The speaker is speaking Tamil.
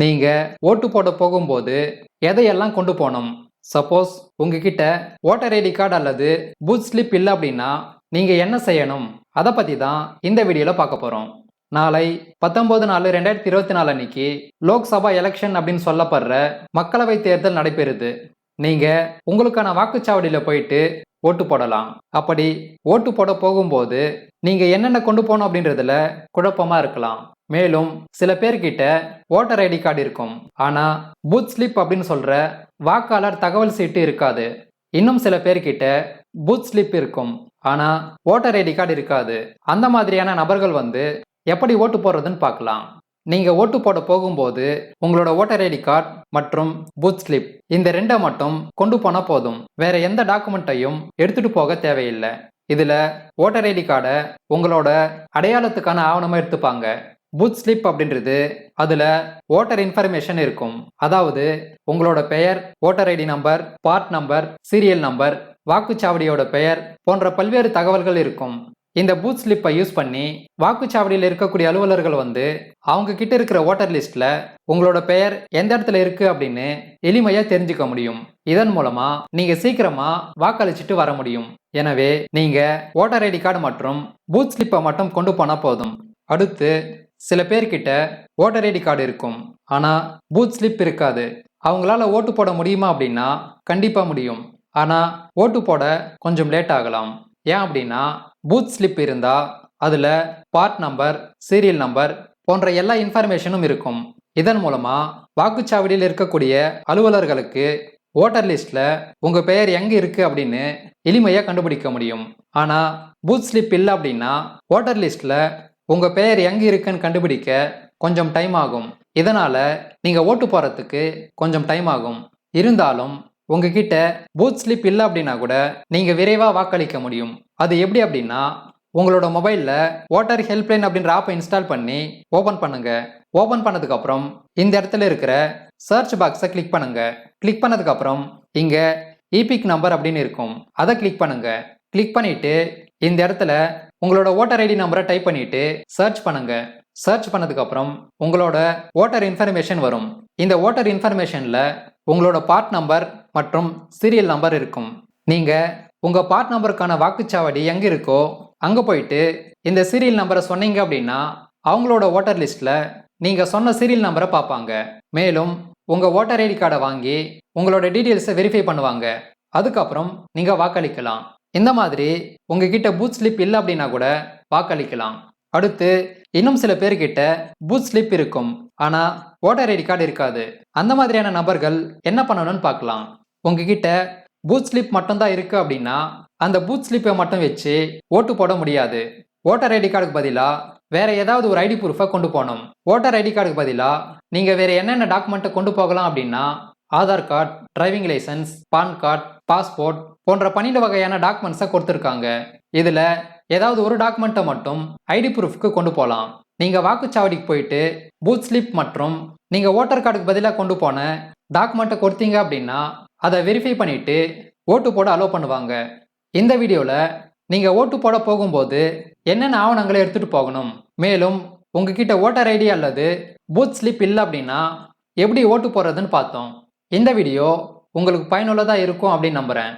நீங்கள் ஓட்டு போட போகும்போது எதையெல்லாம் கொண்டு போகணும்? சப்போஸ் உங்ககிட்ட ஓட்டர் ஐடி கார்டு அல்லது பூத் ஸ்லிப் இல்லை அப்படின்னா நீங்கள் என்ன செய்யணும்? அதை பற்றி தான் இந்த வீடியோவில் பார்க்க போகிறோம் நாளை பத்தொன்பது நாலு ரெண்டாயிரத்தி இருபத்தி நாலு அன்னைக்கு லோக்சபா எலெக்ஷன் அப்படின்னு சொல்லப்படுற மக்களவை தேர்தல் நடைபெறுது. நீங்கள் உங்களுக்கான வாக்குச்சாவடியில் போயிட்டு ஓட்டு போடலாம். அப்படி ஓட்டு போட போகும்போது நீங்கள் என்னென்ன கொண்டு போகணும் அப்படின்றதுல குழப்பமாக இருக்கலாம். மேலும் சில பேர்கிட்ட ஓட்டர் ஐடி கார்டு இருக்கும். ஆனால் பூத் ஸ்லிப் அப்படின்னு சொல்கிற வாக்காளர் தகவல் சீட்டு இருக்காது. இன்னும் சில பேர்கிட்ட பூத் ஸ்லிப் இருக்கும். ஆனால் ஓட்டர் ஐடி கார்டு இருக்காது. அந்த மாதிரியான நபர்கள் வந்து எப்படி ஓட்டு போடுறதுன்னு பார்க்கலாம். நீங்கள் ஓட்டு போட போகும்போது உங்களோட ஓட்டர் ஐடி கார்டு மற்றும் பூத் ஸ்லிப் இந்த ரெண்டை மட்டும் கொண்டு போனால் போதும். வேற எந்த டாக்குமெண்ட்டையும் எடுத்துட்டு போக தேவையில்லை. இதில் ஓட்டர் ஐடி கார்டை உங்களோட அடையாளத்துக்கான ஆவணமாக எடுத்துப்பாங்க. பூத் ஸ்லிப் அப்படின்றது அதில் ஓட்டர் இன்ஃபர்மேஷன் இருக்கும். அதாவது உங்களோட பெயர் voter ID number part number serial number வாக்குச்சாவடியோட பெயர் போன்ற பல்வேறு தகவல்கள் இருக்கும். இந்த பூத் ஸ்லிப்பை யூஸ் பண்ணி வாக்குச்சாவடியில் இருக்கக்கூடிய அலுவலர்கள் வந்து அவங்க கிட்ட இருக்கிற ஓட்டர் லிஸ்ட்ல உங்களோட பெயர் எந்த இடத்துல இருக்கு அப்படின்னு எளிமையா தெரிஞ்சுக்க முடியும். இதன் மூலமா நீங்க சீக்கிரமா வாக்களிச்சுட்டு வர முடியும். எனவே நீங்க ஓட்டர் ஐடி கார்டு மற்றும் பூத் ஸ்லிப்பை மட்டும் கொண்டு போனா போதும். அடுத்து சில பேர்கிட்ட ஓட்டர் ஐடி கார்டு இருக்கும். ஆனால் பூத் ஸ்லிப் இருக்காது. அவங்களால ஓட்டு போட முடியுமா அப்படின்னா கண்டிப்பாக முடியும். ஆனால் ஓட்டு போட கொஞ்சம் லேட் ஆகலாம். ஏன் அப்படின்னா பூத் ஸ்லிப் இருந்தால் அதில் பார்ட் நம்பர் சீரியல் நம்பர் போன்ற எல்லா இன்ஃபர்மேஷனும் இருக்கும். இதன் மூலமாக வாக்குச்சாவடியில் இருக்கக்கூடிய அலுவலர்களுக்கு ஓட்டர் லிஸ்ட்டில் உங்கள் பெயர் எங்கே இருக்குது அப்படின்னு எளிமையாக கண்டுபிடிக்க முடியும். ஆனால் பூத் ஸ்லிப் இல்லை அப்படின்னா ஓட்டர் லிஸ்ட்டில் உங்கள் பெயர் எங்கே இருக்குன்னு கண்டுபிடிக்க கொஞ்சம் டைம் ஆகும். இதனால் நீங்கள் ஓட்டு போகிறதுக்கு கொஞ்சம் டைம் ஆகும். இருந்தாலும் உங்ககிட்ட பூத் ஸ்லிப் இல்லை அப்படின்னா கூட நீங்கள் விரைவாக வாக்களிக்க முடியும். அது எப்படி அப்படின்னா உங்களோட மொபைலில் ஓட்டர் ஹெல்ப்லைன் அப்படின்ற ஆப்பை இன்ஸ்டால் பண்ணி ஓப்பன் பண்ணுங்க. ஓப்பன் பண்ணதுக்கப்புறம் இந்த இடத்துல இருக்கிற சர்ச் பாக்ஸை கிளிக் பண்ணுங்க. கிளிக் பண்ணதுக்கப்புறம் இங்கே இபிக் நம்பர் அப்படின்னு இருக்கும். அதை கிளிக் பண்ணுங்க. கிளிக் பண்ணிட்டு இந்த இடத்துல உங்களோட ஓட்டர் ஐடி நம்பரை டைப் பண்ணிட்டு சர்ச் பண்ணுங்க. சர்ச் பண்ணதுக்கப்புறம் உங்களோட ஓட்டர் இன்ஃபர்மேஷன் வரும். இந்த ஓட்டர் இன்ஃபர்மேஷனில் உங்களோட பார்ட் நம்பர் மற்றும் சீரியல் நம்பர் இருக்கும். நீங்கள் உங்கள் பார்ட் நம்பருக்கான வாக்குச்சாவடி எங்கே இருக்கோ அங்கே போயிட்டு இந்த சீரியல் நம்பரை சொன்னீங்க அப்படின்னா அவங்களோட ஓட்டர் லிஸ்ட்டில் நீங்கள் சொன்ன சீரியல் நம்பரை பார்ப்பாங்க. மேலும் உங்கள் ஓட்டர் ஐடி கார்டை வாங்கி உங்களோட டீட்டெயில்ஸை வெரிஃபை பண்ணுவாங்க. அதுக்கப்புறம் நீங்கள் வாக்களிக்கலாம். இந்த மாதிரி உங்ககிட்ட பூத் ஸ்லிப் இல்லை அப்படின்னா கூட வாக்களிக்கலாம். அடுத்து இன்னும் சில பேர்கிட்ட பூத் ஸ்லிப் இருக்கும் ஆனால் ஓட்டர் ஐடி கார்டு இருக்காது. அந்த மாதிரியான நபர்கள் என்ன பண்ணணும்னு பார்க்கலாம். உங்ககிட்ட பூத் ஸ்லிப் மட்டும்தான் இருக்கு அப்படின்னா அந்த பூத் ஸ்லிப்பை மட்டும் வச்சு ஓட்டு போட முடியாது. ஓட்டர் ஐடி கார்டுக்கு பதிலாக வேற ஏதாவது ஒரு ஐடி ப்ரூஃபை கொண்டு போகணும். ஓட்டர் ஐடி கார்டுக்கு பதிலாக நீங்கள் வேற என்னென்ன டாக்குமெண்ட்டை கொண்டு போகலாம் அப்படின்னா Aadhaar card driving licence PAN card passport போன்ற பன்னெண்டு வகையான டாக்குமெண்ட்ஸை கொடுத்துருக்காங்க. இதில் ஏதாவது ஒரு டாக்குமெண்ட்டை மட்டும் ஐடி ப்ரூஃப்க்கு கொண்டு போகலாம் நீங்கள் வாக்குச்சாவடிக்கு போயிட்டு பூத் ஸ்லிப் மற்றும் நீங்கள் ஓட்டர் கார்டுக்கு பதிலாக கொண்டு போன டாக்குமெண்ட்டை கொடுத்தீங்க அப்படின்னா அதை வெரிஃபை பண்ணிவிட்டு ஓட்டு போட அலோவ் பண்ணுவாங்க. இந்த வீடியோவில் நீங்கள் ஓட்டு போட போகும்போது என்னென்ன ஆவணங்களை எடுத்துகிட்டு போகணும்? மேலும் உங்ககிட்ட ஓட்டர் ஐடி அல்லது பூத் ஸ்லிப் இல்லை அப்படின்னா எப்படி ஓட்டு போடுறதுன்னு பார்த்தோம். இந்த வீடியோ உங்களுக்கு பயனுள்ளதாக இருக்கும் அப்படின்னு நம்புகிறேன்